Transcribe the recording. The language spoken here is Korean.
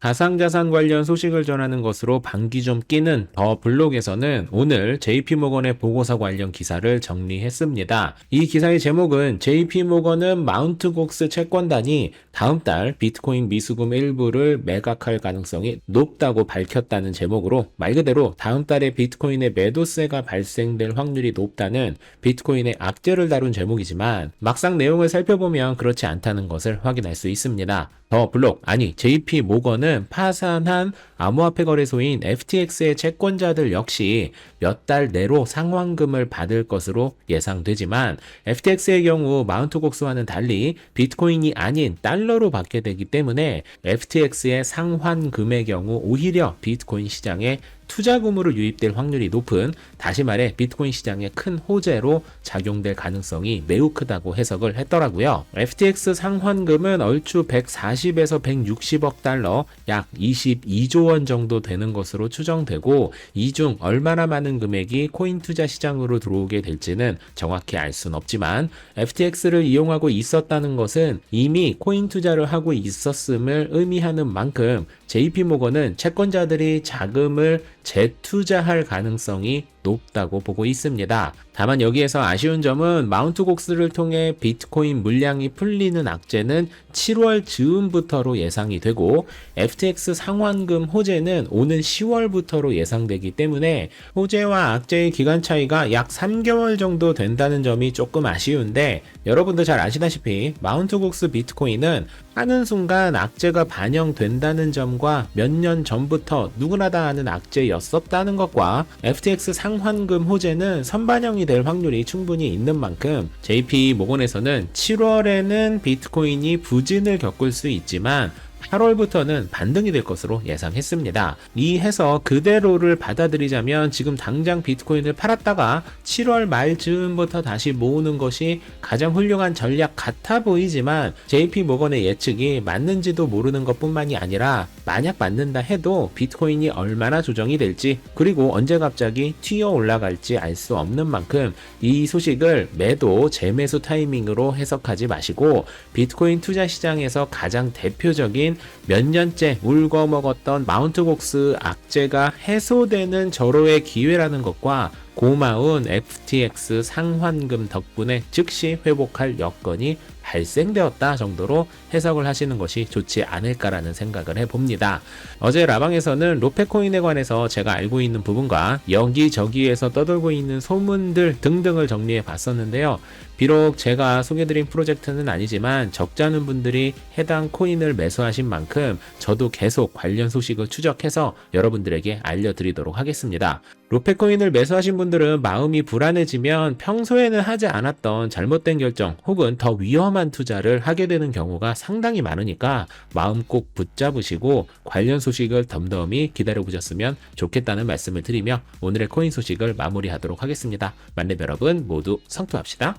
가상자산 관련 소식을 전하는 것으로 방귀 좀 끼는 더 블록에서는 오늘 JP모건의 보고서 관련 기사를 정리했습니다. 이 기사의 제목은 JP모건은 마운트곡스 채권단이 다음 달 비트코인 미수금 일부를 매각할 가능성이 높다고 밝혔다는 제목으로 말 그대로 다음 달에 비트코인의 매도세가 발생될 확률이 높다는 비트코인의 악재를 다룬 제목이지만 막상 내용을 살펴보면 그렇지 않다는 것을 확인할 수 있습니다. 더 블록 아니 JP 모건은 파산한 암호화폐 거래소인 FTX의 채권자들 역시 몇 달 내로 상환금을 받을 것으로 예상되지만 FTX의 경우 마운트 곡스와는 달리 비트코인이 아닌 달러로 받게 되기 때문에 FTX의 상환금의 경우 오히려 비트코인 시장에 투자금으로 유입될 확률이 높은 다시 말해 비트코인 시장의 큰 호재로 작용될 가능성이 매우 크다고 해석을 했더라고요. FTX 상환금은 얼추 140에서 160억 달러, 약 22조 원 정도 되는 것으로 추정되고 이 중 얼마나 많은 금액이 코인 투자 시장으로 들어오게 될지는 정확히 알 수는 없지만 FTX를 이용하고 있었다는 것은 이미 코인 투자를 하고 있었음을 의미하는 만큼 JP모건은 채권자들이 자금을 재투자할 가능성이 높다고 보고 있습니다. 다만 여기에서 아쉬운 점은 마운트 곡스를 통해 비트코인 물량이 풀리는 악재는 7월 즈음부터로 예상이 되고 FTX 상환금 호재는 오는 10월부터로 예상되기 때문에 호재와 악재의 기간 차이가 약 3개월 정도 된다는 점이 조금 아쉬운데 여러분도 잘 아시다시피 마운트 곡스 비트코인은 하는 순간 악재가 반영된다는 점과 몇 년 전부터 누구나 다 아는 악재였었다는 것과 FTX 상환금 호재는 선반영이 될 확률이 충분히 있는 만큼 JP 모건에서는 7월에는 비트코인이 부진을 겪을 수 있지만 8월부터는 반등이 될 것으로 예상했습니다. 이 해석 그대로를 받아들이자면 지금 당장 비트코인을 팔았다가 7월 말 즈음부터 다시 모으는 것이 가장 훌륭한 전략 같아 보이지만 JP 모건의 예측이 맞는지도 모르는 것뿐만이 아니라 만약 맞는다 해도 비트코인이 얼마나 조정이 될지 그리고 언제 갑자기 튀어 올라갈지 알 수 없는 만큼 이 소식을 매도 재매수 타이밍으로 해석하지 마시고 비트코인 투자 시장에서 가장 대표 적인 몇 년째 울고 먹었던 마운트 곡스 악재가 해소되는 절호의 기회라는 것과 고마운 FTX 상환금 덕분에 즉시 회복할 여건이 발생되었다 정도로 해석을 하시는 것이 좋지 않을까라는 생각을 해봅니다. 어제 라방에서는 로페코인에 관해서 제가 알고 있는 부분과 여기저기에서 떠돌고 있는 소문들 등등을 정리해 봤었는데요. 비록 제가 소개드린 프로젝트는 아니지만 적잖은 분들이 해당 코인을 매수하신 만큼 저도 계속 관련 소식을 추적해서 여러분들에게 알려드리도록 하겠습니다. 로페코인을 매수하신 분들은 마음이 불안해지면 평소에는 하지 않았던 잘못된 결정 혹은 더 위험한 투자를 하게 되는 경우가 상당히 많으니까 마음 꼭 붙잡으시고 관련 소식을 덤덤히 기다려 보셨으면 좋겠다는 말씀을 드리며 오늘의 코인 소식을 마무리하도록 하겠습니다. 만렙 여러분 모두 성투합시다.